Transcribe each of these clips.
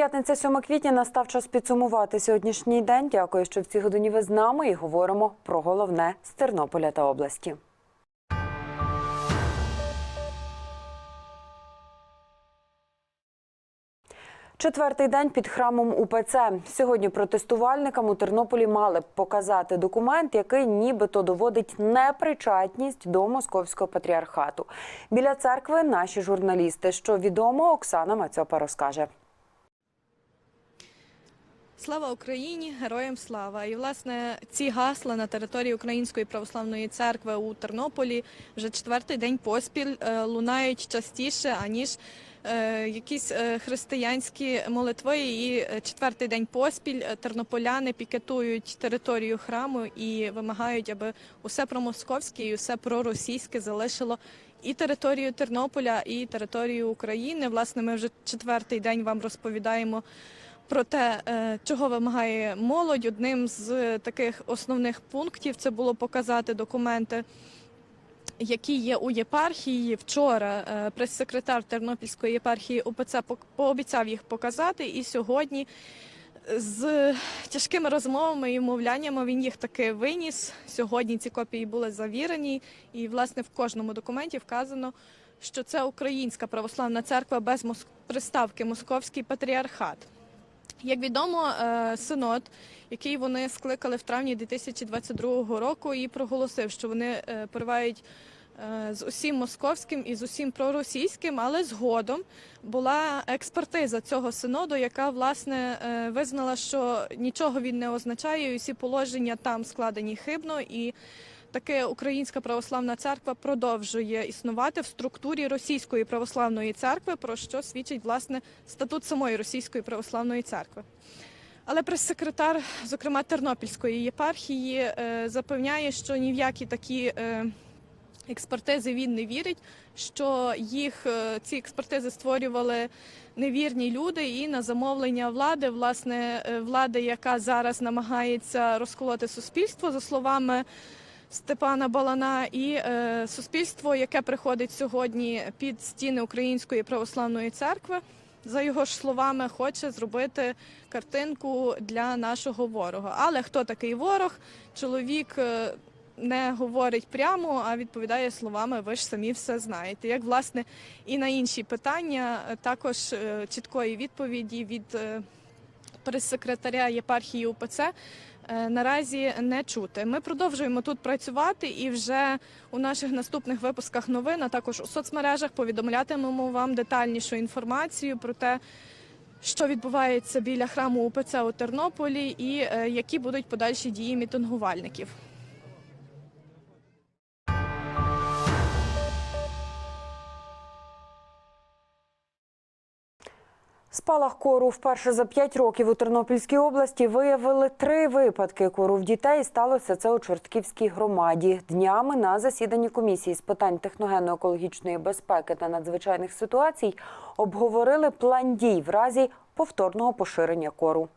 П'ятниця 7 квітня настав час підсумувати сьогоднішній день. Дякую, що в цій годині ви з нами і говоримо про головне з Тернополя та області. Четвертий день під храмом УПЦ. Сьогодні протестувальникам у Тернополі мали б показати документ, який нібито доводить непричетність до московського патріархату. Біля церкви наші журналісти, що відомо, Оксана Мацьопа розкаже. Слава Україні, героям слава! І власне ці гасла на території Української православної церкви у Тернополі вже четвертий день поспіль е, лунають частіше аніж е, якісь е, християнські молитви. І четвертий день поспіль тернополяни пікетують територію храму і вимагають, аби усе промосковське і усе проросійське залишило. І територію Тернополя, і територію України. Власне, ми вже четвертий день вам розповідаємо про те, е, чого вимагає молодь. Одним з таких основних пунктів це було показати документи, які є у єпархії. Вчора е, прес-секретар Тернопільської єпархії УПЦ пообіцяв їх показати, і сьогодні. З тяжкими розмовами і вмовляннями він їх таки виніс. Сьогодні ці копії були завірені, і власне в кожному документі вказано, що це Українська православна церква без приставки Московський патріархат. Як відомо, е, синод, який вони скликали в травні 2022 року, і проголосив, що вони е, поривають е, з усім московським і з усім проросійським, але згодом була експертиза цього синоду, яка власне визнала, що нічого він не означає, і всі положення там складені хибно і. Таки Українська православна церква продовжує існувати в структурі Російської православної церкви, про що свідчить власне статут самої Російської православної церкви. Але прес-секретар, зокрема Тернопільської єпархії, е, запевняє, що ні в які такі е, експертизи він не вірить, що їх е, ці експертизи створювали невірні люди, і на замовлення влади, власне, влади, яка зараз намагається розколоти суспільство, за словами. Степана Балана і е, суспільство, яке приходить сьогодні під стіни Української православної церкви, за його ж словами, хоче зробити картинку для нашого ворога. Але хто такий ворог? Чоловік е, не говорить прямо, а відповідає словами Ви ж самі все знаєте. Як власне і на інші питання, е, також е, чіткої відповіді від прес-секретаря єпархії УПЦ наразі не чути. Ми продовжуємо тут працювати і вже у наших наступних випусках новин, а також у соцмережах повідомлятимемо вам детальнішу інформацію про те, що відбувається біля храму УПЦ у Тернополі, і е, які будуть подальші дії мітингувальників. Спалах кору вперше за п'ять років у Тернопільській області виявили три випадки кору в дітей. Сталося це у Чортківській громаді. Днями на засіданні комісії з питань техногенно-екологічної безпеки та надзвичайних ситуацій обговорили план дій в разі повторного поширення кору.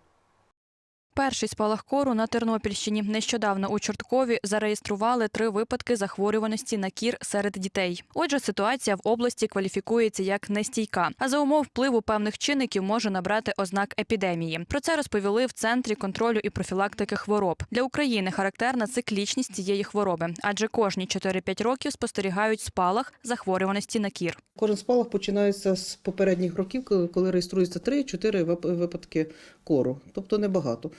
Перший спалах кору на Тернопільщині. Нещодавно у Чорткові зареєстрували три випадки захворюваності на кір серед дітей. Отже, ситуація в області кваліфікується як нестійка, а за умов впливу певних чинників може набрати ознак епідемії. Про це розповіли в центрі контролю і профілактики хвороб. Для України характерна циклічність цієї хвороби, адже кожні 4-5 років спостерігають спалах захворюваності на кір. Кожен спалах починається з попередніх років, коли- реєструється 3-4 випадки кору, тобто небагато.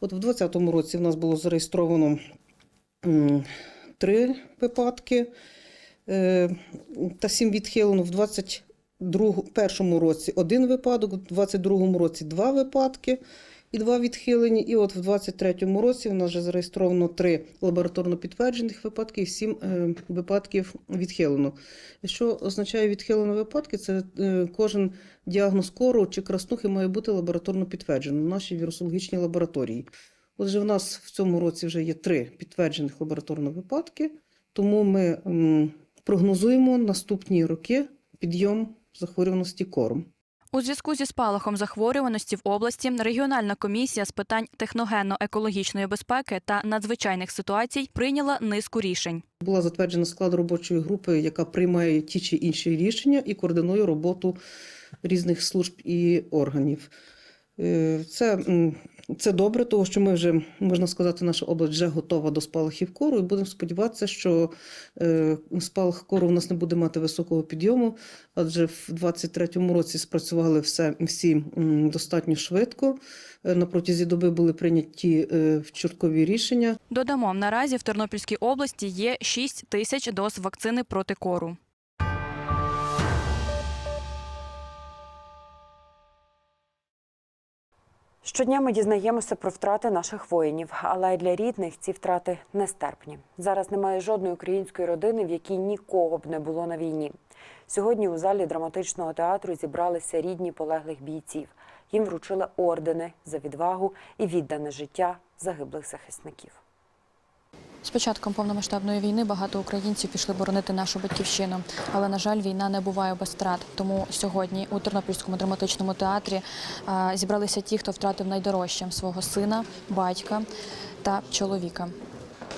От в 2020 році в нас було зареєстровано три випадки е, та сім відхилено. В 2021 році один випадок, в 2022 році два випадки і два відхилені. І от в 2023 році у нас вже зареєстровано три лабораторно підтверджених випадки і сім е, випадків відхилено. Що означає відхилені випадки? Це е, кожен діагноз кору чи краснухи має бути лабораторно підтверджено в нашій вірусологічній лабораторії. Отже, в нас в цьому році вже є три підтверджених лабораторних випадки, тому ми прогнозуємо наступні роки підйом захворюваності кором. У зв'язку зі спалахом захворюваності в області регіональна комісія з питань техногенно-екологічної безпеки та надзвичайних ситуацій прийняла низку рішень. Була затверджена склад робочої групи, яка приймає ті чи інші рішення і координує роботу різних служб і органів. Е, Це, це добре, тому що ми вже, можна сказати, наша область вже готова до спалахів кору, і будемо сподіватися, що е, спалах кору в нас не буде мати високого підйому, адже в 2023 році спрацювали все, всі достатньо швидко. Е, На протязі доби були прийняті е, чорткові рішення. Додамо, наразі в Тернопільській області є 6 тисяч доз вакцини проти кору. Щодня ми дізнаємося про втрати наших воїнів, але для рідних ці втрати нестерпні. Зараз немає жодної української родини, в якій нікого б не було на війні. Сьогодні у залі драматичного театру зібралися рідні полеглих бійців. Їм вручили ордени за відвагу і віддане життя загиблих захисників. З початком повномасштабної війни багато українців пішли боронити нашу батьківщину. Але, на жаль, війна не буває без втрат. Тому сьогодні у Тернопільському драматичному театрі зібралися ті, хто втратив найдорожче свого сина, батька та чоловіка.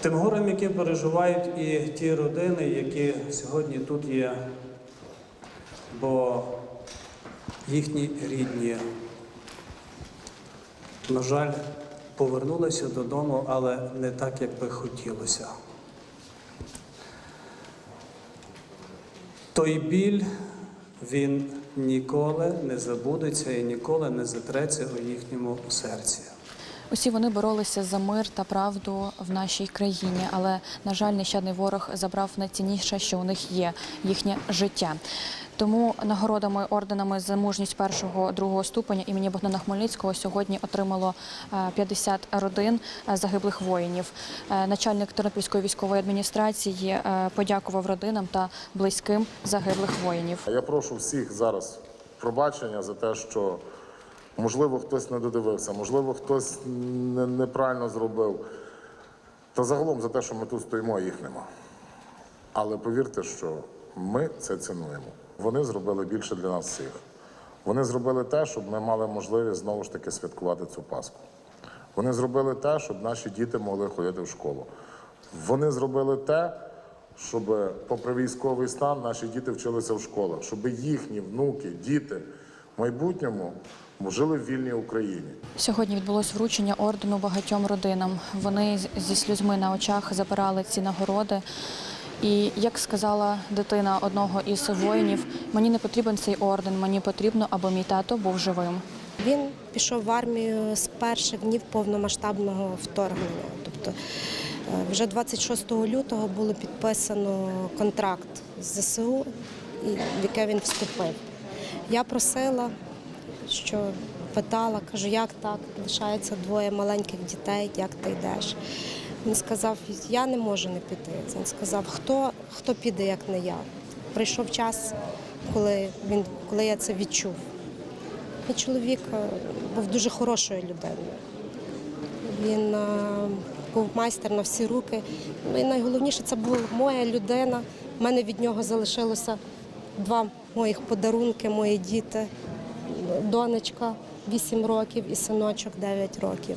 Тим горем, яке переживають і ті родини, які сьогодні тут є, бо їхні рідні, на жаль, повернулися додому, але не так, як би хотілося. Той біль, він ніколи не забудеться і ніколи не затреться у їхньому серці. Усі вони боролися за мир та правду в нашій країні, але на жаль, нещадний ворог забрав найцінніше, що у них є їхнє життя. Тому нагородами орденами за мужність першого другого ступеня імені Богдана Хмельницького сьогодні отримало е, 50 родин е, загиблих воїнів. Е, Начальник Тернопільської військової адміністрації е, подякував родинам та близьким загиблих воїнів. Я прошу всіх зараз пробачення за те, що можливо хтось не додивився, можливо, хтось неправильно зробив. Та загалом за те, що ми тут стоїмо, їх нема. Але повірте, що ми це цінуємо. Вони зробили більше для нас всіх. Вони зробили те, щоб ми мали можливість знову ж таки святкувати цю Пасху. Вони зробили те, щоб наші діти могли ходити в школу. Вони зробили те, щоб, попри військовий стан, наші діти вчилися в школах, щоб їхні внуки, діти в майбутньому жили в вільній Україні. Сьогодні відбулось вручення ордену багатьом родинам. Вони зі сльозьми на очах забирали ці нагороди. І як сказала дитина одного із воїнів, мені не потрібен цей орден, мені потрібно, аби мій тато був живим. Він пішов в армію з перших днів повномасштабного вторгнення. Тобто е, вже 26 лютого було підписано контракт з ЗСУ, в яке він вступив. Я просила, що питала, кажу, як так, лишається двоє маленьких дітей, як ти йдеш. Він сказав, я не можу не піти. Він сказав, хто, хто піде, як не я. Прийшов час, коли, він, коли я це відчув. Мій чоловік е, був дуже хорошою людиною. Він е, був майстер на всі руки. І найголовніше це була моя людина. У мене від нього залишилося два моїх подарунки, мої діти, донечка 8 років і синочок 9 років.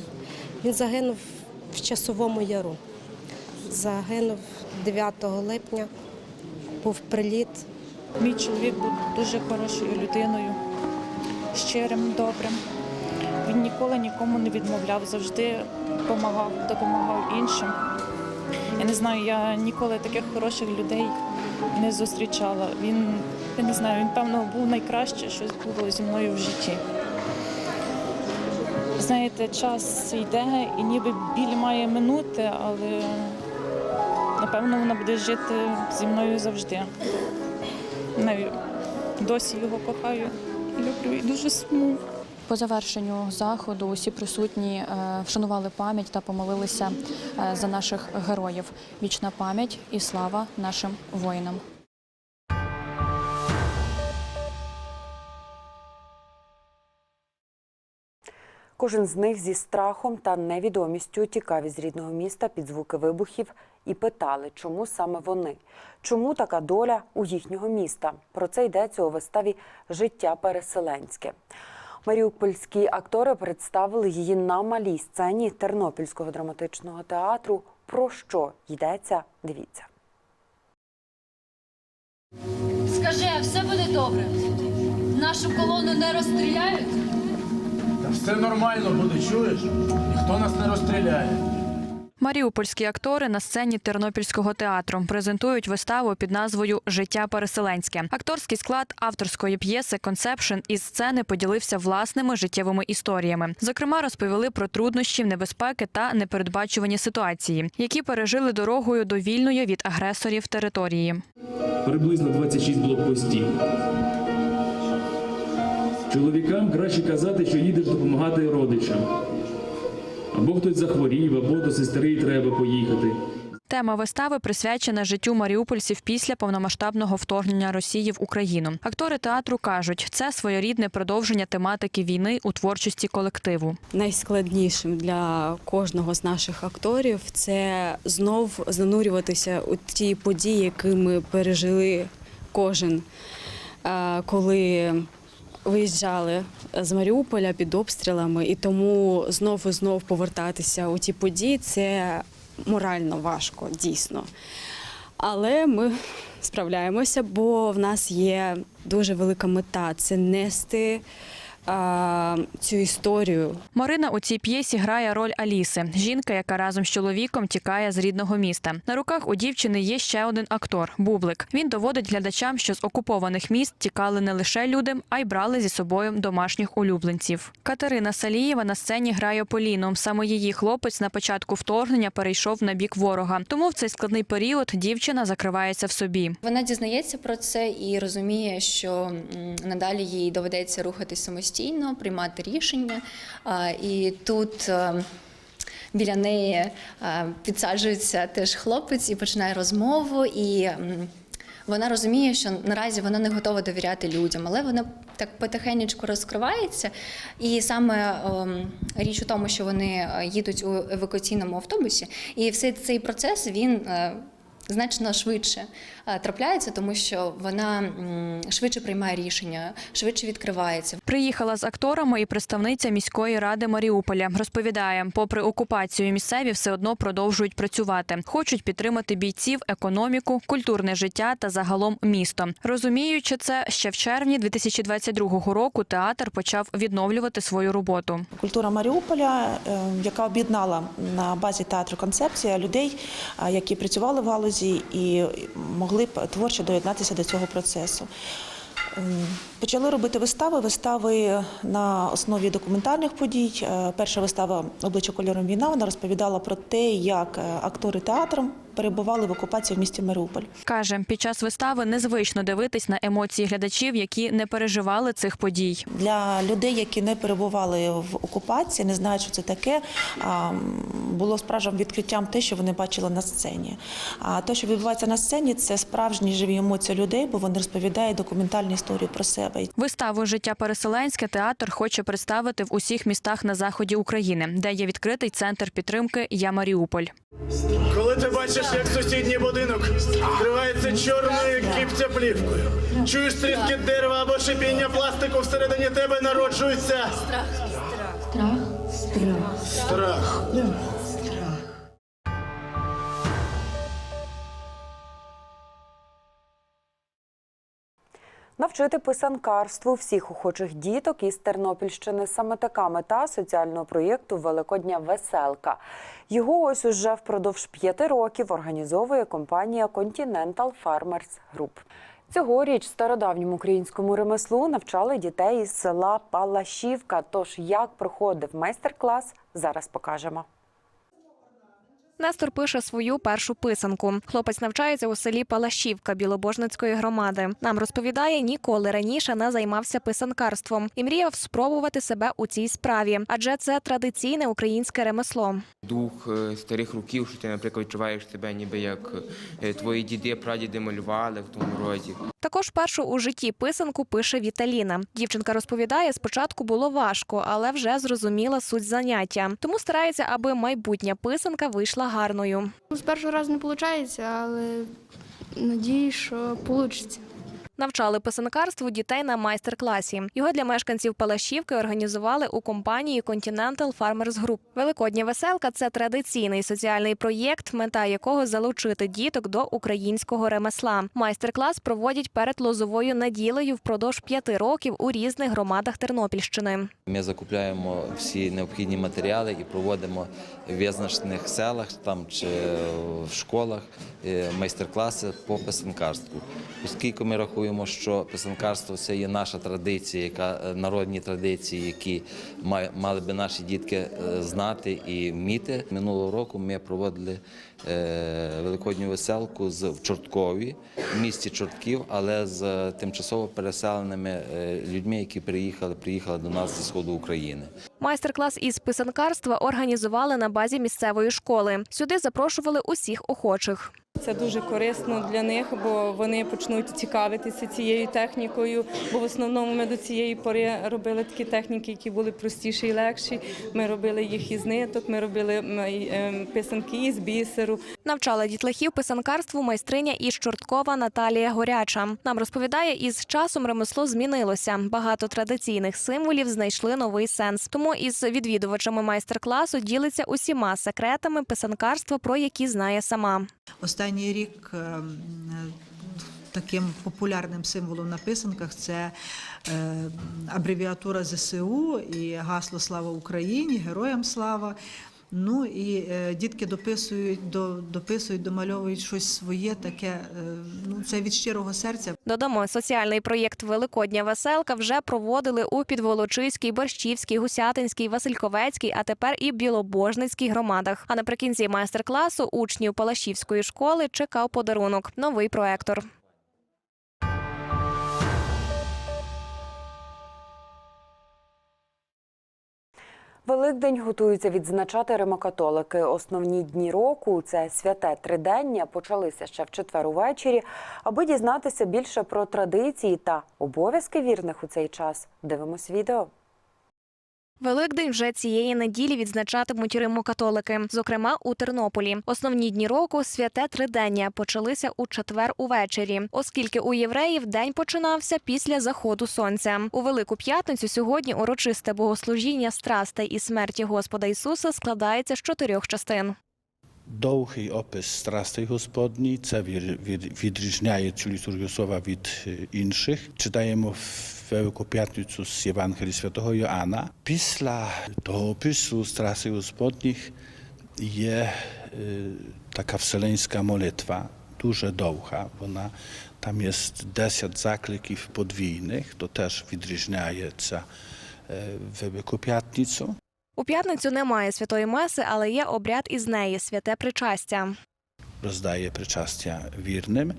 Він загинув в часовому яру. Загинув 9 липня, був приліт. Мій чоловік був дуже хорошою людиною, щирим, добрим. Він ніколи нікому не відмовляв, завжди допомагав, допомагав іншим. Я не знаю, я ніколи таких хороших людей не зустрічала. Він, я не знаю, він, певно, був найкраще, що було зі мною в житті. Знаєте, час йде і ніби біль має минути, але напевно вона буде жити зі мною завжди. Навіть досі його кохаю, люблю і дуже сумую. По завершенню заходу усі присутні е, вшанували пам'ять та помолилися е, за наших героїв. Вічна пам'ять і слава нашим воїнам. Кожен з них зі страхом та невідомістю тікав із рідного міста під звуки вибухів і питали, чому саме вони, чому така доля у їхнього міста. Про це йдеться у виставі Життя переселенське. Маріупольські актори представили її на малій сцені Тернопільського драматичного театру. Про що йдеться? Дивіться. Скажи, а все буде добре. Нашу колону не розстріляють? Все нормально буде, чуєш? Ніхто нас не розстріляє. Маріупольські актори на сцені Тернопільського театру презентують виставу під назвою Життя переселенське. Акторський склад авторської п'єси Концепшн із сцени поділився власними життєвими історіями. Зокрема, розповіли про труднощі, небезпеки та непередбачувані ситуації, які пережили дорогою до вільної від агресорів території. приблизно 26 блокпостів. Чоловікам краще казати, що їдеш допомагати родичам. Або хтось захворів, або до сестри треба поїхати. Тема вистави присвячена життю маріупольців після повномасштабного вторгнення Росії в Україну. Актори театру кажуть, це своєрідне продовження тематики війни у творчості колективу. найскладнішим для кожного з наших акторів це знов занурюватися у ті події, які ми пережили кожен, е, коли виїжджали з Маріуполя під обстрілами, і тому знов і знов повертатися у ті події це морально важко, дійсно. Але ми справляємося, бо в нас є дуже велика мета це нести а, цю історію Марина у цій п'єсі грає роль Аліси, жінка, яка разом з чоловіком тікає з рідного міста. На руках у дівчини є ще один актор Бублик. Він доводить глядачам, що з окупованих міст тікали не лише люди, а й брали зі собою домашніх улюбленців. Катерина Салієва на сцені грає Поліну. Саме її хлопець на початку вторгнення перейшов на бік ворога. Тому в цей складний період дівчина закривається в собі. Вона дізнається про це і розуміє, що надалі їй доведеться рухатись самостійно, приймати рішення. І тут е, біля неї е, підсаджується теж хлопець і починає розмову. І вона розуміє, що наразі вона не готова довіряти людям, але вона так потихенечку розкривається. І саме ем, річ у тому, що вони е, їдуть у евакуаційному автобусі, і все цей процес він. е, значно швидше е, трапляється, тому що вона швидше приймає рішення, швидше відкривається. Приїхала з акторами і представниця міської ради Маріуполя. Розповідає, попри окупацію, місцеві все одно продовжують працювати. Хочуть підтримати бійців, економіку, культурне життя та загалом місто. Розуміючи це, ще в червні 2022 року театр почав відновлювати свою роботу. Культура Маріуполя, е, яка об'єднала на базі театру концепція людей, е, які працювали в галузі і могли б творчо доєднатися до цього процесу. Почали робити вистави. Вистави на основі документальних подій. Е, Перша вистава Обличчя кольором війна вона розповідала про те, як е, актори театру перебували в окупації в місті Маріуполь. Каже, під час вистави незвично дивитись на емоції глядачів, які не переживали цих подій. Для людей, які не перебували в окупації, не знають, що це таке, а, було справжнім відкриттям те, що вони бачили на сцені. А те, що відбувається на сцені, це справжні живі емоції людей, бо вони розповідають документальні історії про себе. Виставу Життя переселенське театр хоче представити в усіх містах на заході України, де є відкритий центр підтримки Я Маріуполь. Коли ти бачиш, як сусідній будинок вкривається чорною кіптяплівкою, чуєш тріски дерева або шипіння пластику всередині тебе народжується страх. Страх. Страх. Навчити писанкарству всіх охочих діток із Тернопільщини саме така мета соціального проєкту Великодня Веселка. Його ось уже впродовж п'яти років організовує компанія Continental Farmers Group. Цьогоріч стародавньому українському ремеслу навчали дітей із села Палашівка. Тож як проходив майстер-клас, зараз покажемо. Нестор пише свою першу писанку. Хлопець навчається у селі Палашівка Білобожницької громади. Нам розповідає, ніколи раніше не займався писанкарством і мріяв спробувати себе у цій справі, адже це традиційне українське ремесло. дух е, старих років, що ти, наприклад, відчуваєш себе, ніби як е, твої діди, прадіди малювали в тому роді. Також першу у житті писанку пише Віталіна. Дівчинка розповідає, спочатку було важко, але вже зрозуміла суть заняття. Тому старається, аби майбутня писанка вийшла гарною. З першого разу не виходить, але надію, що вийде. Навчали писанкарству дітей на майстер-класі. Його для мешканців Палашівки організували у компанії Continental Farmers Group. Великодня веселка це традиційний соціальний проєкт, мета якого залучити діток до українського ремесла. Майстер-клас проводять перед лозовою неділею впродовж п'яти років у різних громадах Тернопільщини. Ми закупляємо всі необхідні матеріали і проводимо в визначених селах там чи в школах е, майстер-класи по писанкарству. Оскільки ми рахуємо, що писанкарство це є наша традиція, е, народні традиції, які мали би наші дітки е, знати і вміти. Минулого року ми проводили е, великодню веселку з в Чорткові, в місті Чортків, але з тимчасово переселеними людьми, які приїхали до нас зі сходу України. Майстер-клас із писанкарства організували на базі місцевої школи. Сюди запрошували усіх охочих. Це дуже корисно для них, бо вони почнуть цікавитися цією технікою. Бо в основному ми до цієї пори робили такі техніки, які були простіші і легші. Ми робили їх із ниток, ми робили ем, писанки із бісеру. Навчала дітлахів писанкарству майстриня із Чорткова Наталія Горяча. Нам розповідає, із часом ремесло змінилося. Багато традиційних символів знайшли новий сенс. Тому із відвідувачами майстер-класу ділиться усіма секретами писанкарства, про які знає сама. Останній рік е, таким популярним символом на писанках це е, абревіатура ЗСУ і гасло Слава Україні, Героям слава. Ну і е, дітки дописують, до, дописують, домальовують щось своє таке. е, ну це від щирого серця. Додамо, соціальний проєкт Великодня веселка вже проводили у Підволочиській, Борщівській, Гусятинській, Васильковецькій, а тепер і Білобожницькій громадах. А наприкінці майстер-класу учнів Палашівської школи чекав подарунок новий проектор. Великдень готуються відзначати римокатолики. Основні дні року це святе тридення. Почалися ще в четвер увечері. Аби дізнатися більше про традиції та обов'язки вірних у цей час. Дивимось відео. Великдень вже цієї неділі відзначатимуть римокатолики, зокрема у Тернополі. Основні дні року святе тридення почалися у четвер увечері, оскільки у євреїв день починався після заходу сонця. У Велику п'ятницю сьогодні урочисте богослужіння страстей і смерті Господа Ісуса складається з чотирьох частин. Довгий опис страстей Господні, це вір- вір- відрізняє цю літургію слова від е, інших. Читаємо в Велику П'ятницю з Євангелії святого Йоанна. Після того опису страстей Господніх є е, така вселенська молитва, дуже довга. Вона там є 10 закликів подвійних, то теж відрізняється е, Велику П'ятницю. У п'ятницю немає святої меси, але є обряд із неї святе причастя. роздає причастя вірним,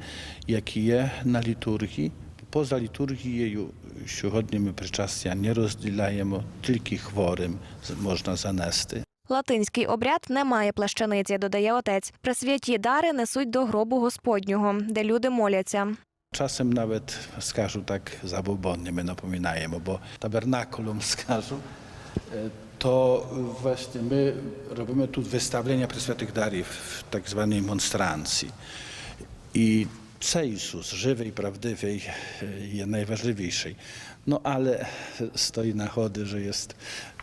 які є на літургії. Поза літургією сьогодні ми причастя не розділяємо, тільки хворим можна занести. Латинський обряд не має плащаниці, додає отець. Пресвяті дари несуть до гробу Господнього, де люди моляться. Czasem nawet, скажу так, zabobonnie my napominajemy, bo tabernakulum, скажу, e, to właśnie my robimy tu wystawienia presvetych dari w tak zwanej monstrancji. I cejsus żywej, prawdziwej, najważniejszej. No ale stoi na chody, że jest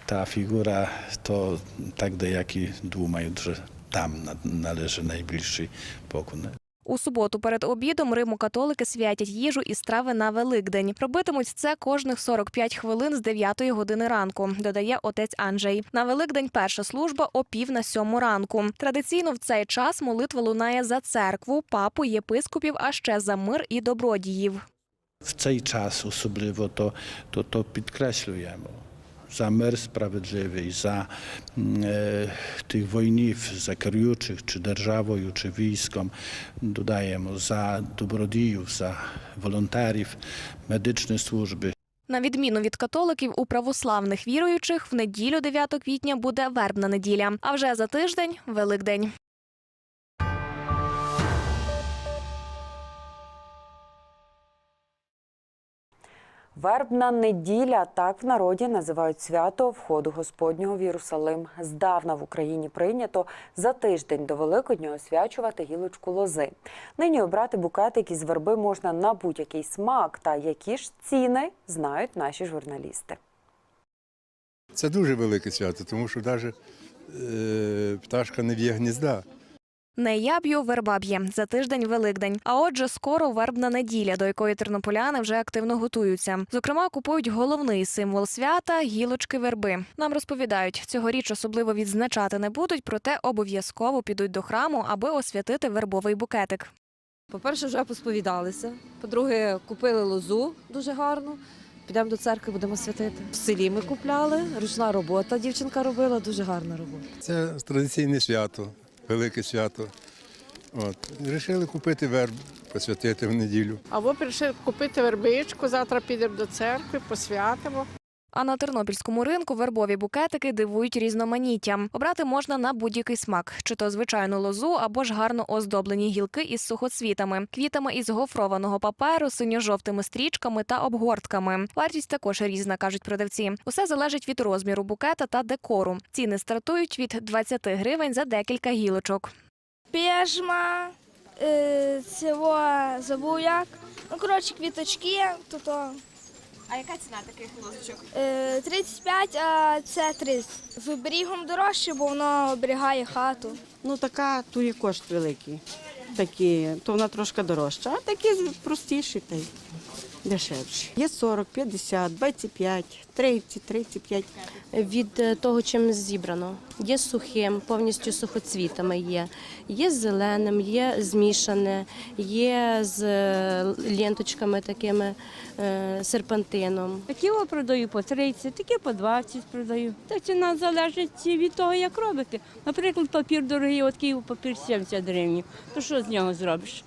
ta figura, to tak do jaki dłumaj, że tam należy najbliższy pokun. У суботу перед обідом Римо-католики святять їжу і страви на Великдень. Робитимуть це кожних 45 хвилин з 9 години ранку, додає отець Анджей. На Великдень перша служба о пів на сьому ранку. Традиційно в цей час молитва лунає за церкву, папу, єпископів, а ще за мир і добродіїв. W цей час особливо то, то, то підкреслюємо. За мир справедливий, за м, е, тих воїнів, за керуючих чи державою, чи військом, додаємо за добродіїв, за волонтерів, медичні служби. На відміну від католиків, у православних віруючих в неділю 9 квітня буде вербна неділя. А вже за тиждень Великдень. Вербна неділя так в народі називають свято входу Господнього в Єрусалим. Здавна в Україні прийнято за тиждень до Великодня освячувати гілочку лози. Нині обрати букетик із верби можна на будь-який смак. Та які ж ціни знають наші журналісти. Це дуже велике свято, тому що навіть е, пташка не в'є гнізда. Не я б'ю, верба б'є. За тиждень Великдень. А отже, скоро вербна неділя, до якої тернополяни вже активно готуються. Зокрема, купують головний символ свята гілочки верби. Нам розповідають, цьогоріч особливо відзначати не будуть, проте обов'язково підуть до храму, аби освятити вербовий букетик. По-перше, вже посповідалися. По-друге, купили лозу дуже гарну. Підемо до церкви, будемо святити. В селі ми купляли, ручна робота. Дівчинка робила, дуже гарна робота. Це традиційне свято, велике свято. От. Рішили купити верб, посвятити в неділю. Або прийшли купити вербичку, завтра підемо до церкви, посвятимо. А на тернопільському ринку вербові букетики дивують різноманіттям. Обрати можна на будь-який смак, чи то звичайну лозу, або ж гарно оздоблені гілки із сухоцвітами, квітами із гофрованого паперу, синьо-жовтими стрічками та обгортками. Вартість також різна, кажуть продавці. Усе залежить від розміру букета та декору. Ціни стартують від 20 гривень за декілька гілочок. Піжма, е, цього забув як. Ну, коротше, квіточки, то то. А яка ціна таких лозочок? Е, 35, а це 30. З оберігом дорожче, бо воно оберігає хату. Ну така ту є кошт великий. Такі, то вона трошки дорожча, а такі простіші та й дешевші. Є 40, 50, 25, 30, 35. Від е, того, чим зібрано. Є сухим, повністю сухоцвітами є. Є з зеленим, є змішане, є з е, ленточками такими, е, серпантином. Такі я продаю по 30, такі по 20 продаю. Та ціна залежить від того, як робити. Наприклад, папір дорогий, от Київ папір 70 гривень. То що з нього зробиш?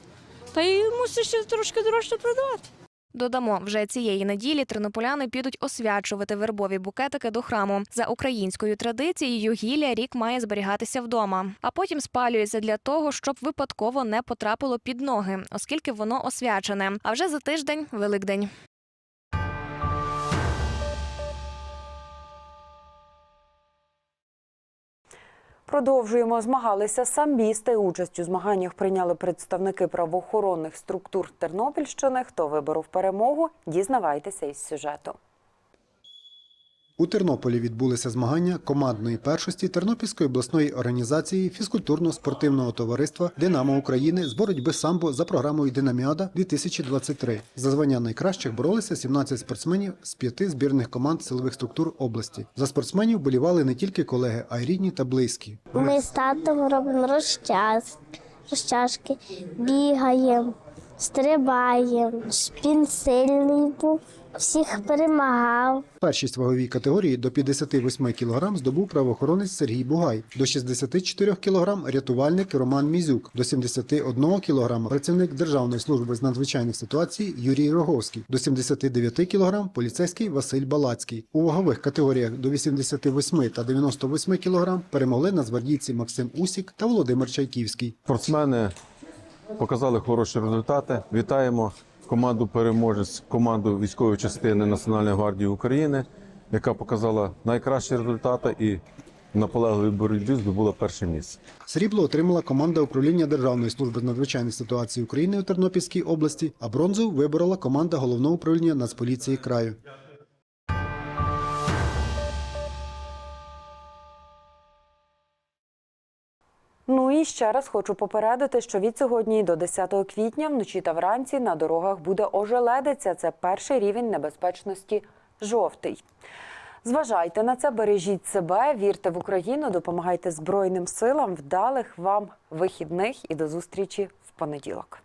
Та й мусиш трошки дорожче продавати. Додамо, вже цієї неділі тернополяни підуть освячувати вербові букетики до храму. За українською традицією гілля рік має зберігатися вдома, а потім спалюється для того, щоб випадково не потрапило під ноги, оскільки воно освячене. А вже за тиждень Великдень. Продовжуємо змагалися самбісти. Участь у змаганнях прийняли представники правоохоронних структур Тернопільщини. Хто виборов перемогу? Дізнавайтеся із сюжету. У Тернополі відбулися змагання командної першості Тернопільської обласної організації фізкультурно-спортивного товариства Динамо України з боротьби самбо за програмою Динаміада 2023 За звання найкращих боролися 17 спортсменів з п'яти збірних команд силових структур області. За спортсменів болівали не тільки колеги, а й рідні та близькі. Ми з татом робимо розчас, розчашки, бігаємо, стрибаємо. Він сильний був, всіх перемагав. Першість ваговій категорії до 58 кг здобув правоохоронець Сергій Бугай, до 64 кг – рятувальник Роман Мізюк, до 71 кг – працівник Державної служби з надзвичайних ситуацій Юрій Роговський, до 79 кг – поліцейський Василь Балацький. У вагових категоріях до 88 та 98 кг перемогли нацгвардійці Максим Усік та Володимир Чайківський. Спортсмени показали хороші результати. Вітаємо команду переможець, команду військової частини Національної гвардії України, яка показала найкращі результати і наполегливій боротьбі здобула перше місце. Срібло отримала команда управління Державної служби з надзвичайних ситуацій України у Тернопільській області, а бронзу виборола команда головного управління Нацполіції краю. І ще раз хочу попередити, що від сьогодні до 10 квітня вночі та вранці на дорогах буде ожеледиця. Це перший рівень небезпечності жовтий. Зважайте на це, бережіть себе, вірте в Україну, допомагайте Збройним силам, вдалих вам вихідних і до зустрічі в понеділок.